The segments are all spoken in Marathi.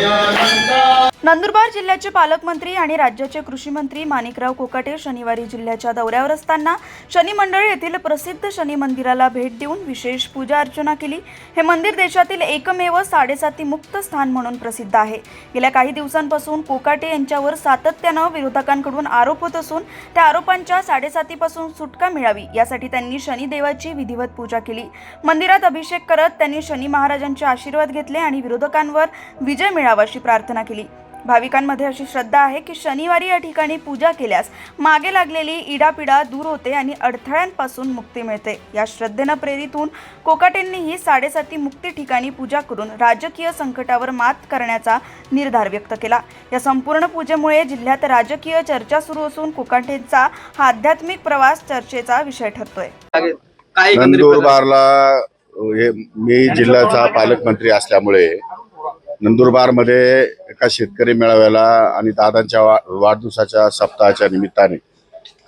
Jaya नंदुरबार जिल्ह्याचे पालकमंत्री आणि राज्याचे कृषी मंत्री माणिकराव कोकाटे शनिवारी जिल्ह्याच्या दौऱ्यावर असताना शनी मंडळ येथील प्रसिद्ध शनी मंदिराला भेट देऊन विशेष पूजा अर्चना केली. हे मंदिर देशातील एकमेव साडेसाती मुक्त स्थान म्हणून प्रसिद्ध आहे. गेल्या काही दिवसांपासून कोकाटे यांच्यावर सातत्यानं विरोधकांकडून आरोप होत असून त्या आरोपांच्या साडेसातीपासून सुटका मिळावी यासाठी त्यांनी शनिदेवाची विधिवत पूजा केली. मंदिरात अभिषेक करत त्यांनी शनी महाराजांचे आशीर्वाद घेतले आणि विरोधकांवर विजय मिळावा अशी प्रार्थना केली. भाविकांमध्ये अशी श्रद्धा आहे की शनिवारी या ठिकाणी पूजा केल्यास मागे लागलेली इडापिडा दूर होते आणि अडथळ्यांपासून मुक्ती मिळते. या श्रद्धेनं प्रेरित होऊन कोकाटेंनीही साडेसाती मुक्ती ठिकाणी पूजा करून राजकीय संकटावर मात करण्याचा निर्धार व्यक्त केला. या संपूर्ण पूजेमुळे जिल्ह्यात राजकीय चर्चा सुरू असून कोकाटेंचा हा आध्यात्मिक प्रवास चर्चेचा विषय ठरतोय. नंदुरबारला हे मी जिल्ह्याचा पालकमंत्री असल्यामुळे नंदुरबारमध्ये एका शेतकरी मेळाव्याला आणि दादांच्या वा- वाढदिवसाच्या सप्ताहाच्या निमित्ताने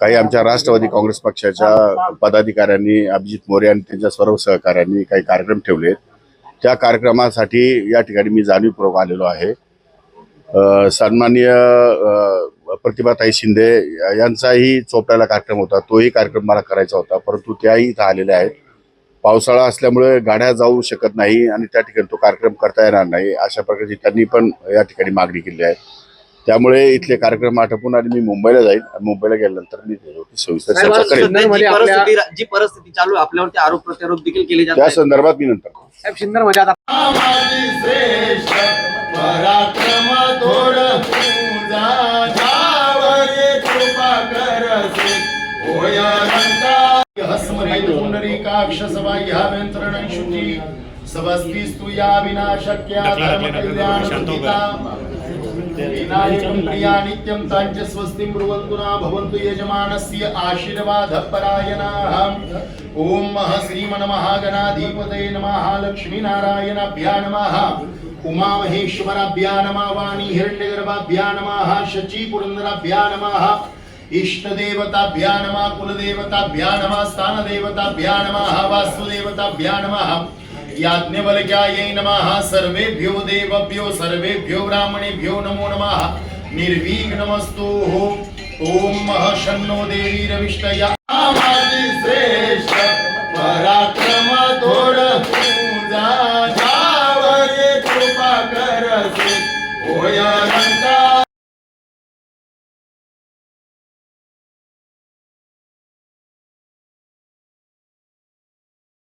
काही आमच्या राष्ट्रवादी काँग्रेस पक्षाच्या पदाधिकाऱ्यांनी अभिजित मोरे आणि त्यांच्या सर्व सहकाऱ्यांनी काही कार्यक्रम ठेवले त्या कार्यक्रमासाठी या ठिकाणी मी जाणीवपूर्वक आलेलो आहे. सन्माननीय प्रतिभाताई शिंदे यांचाही चोपड्याला कार्यक्रम होता. तोही कार्यक्रम मला करायचा होता परंतु त्याही इथं आलेल्या आहेत. पावसाळा असल्यामुळे गाड्या जाऊ शकत नाही आणि त्या ठिकाणी तो कार्यक्रम करता येणार नाही. अशा प्रकारची त्यांनी पण या ठिकाणी मागणी केली आहे. त्यामुळे इथले कार्यक्रम आटपून आणि मी मुंबईला जाईल. आणि मुंबईला गेल्यानंतर मी त्याच्यावरती सविस्तर चर्चा करेन. जी परिस्थिती चालू आहे आपल्यावरती आरोप प्रत्यारोप देखील केले जात त्या संदर्भात मी नंतर करतो. साहेब शिंदरमध्ये आता पुंडरीकाक्ष सभा ह्या व्यंत्रण शुची सबस्तिस्तु या विनाशक्या धर्म कल्याण विनायकं प्रिया नित्यं ताञ्च स्वस्ति ब्रुवन्तु ना भवन्तु यजमानस्य आशीर्वादपरायणाः। ॐ मः श्रीमन्महागणाधिपतये नमः लक्ष्मीनारायणाभ्या नमः। उमामहेश्वराभ्या नमः वाणी हिरण्यगर्भाभ्या नमः शचीपुरन्दराभ्या नमः। इष्टदेवताभ्या नमः कुलदेवताभ्या नमः स्थानदेवताभ्या नमः वास्तुदेवताभ्या नमः याज्ञवल्क्यायै नमः सर्वेभ्यो देवभ्यो सर्वेभ्यो ब्राह्मणेभ्यो नमो नमः। निर्विघ्नमस्तु। ॐ मह शन्नो देवी रविष्टया। श्रेष्ठ पराक्रम थोर तुझा जावरे कृपा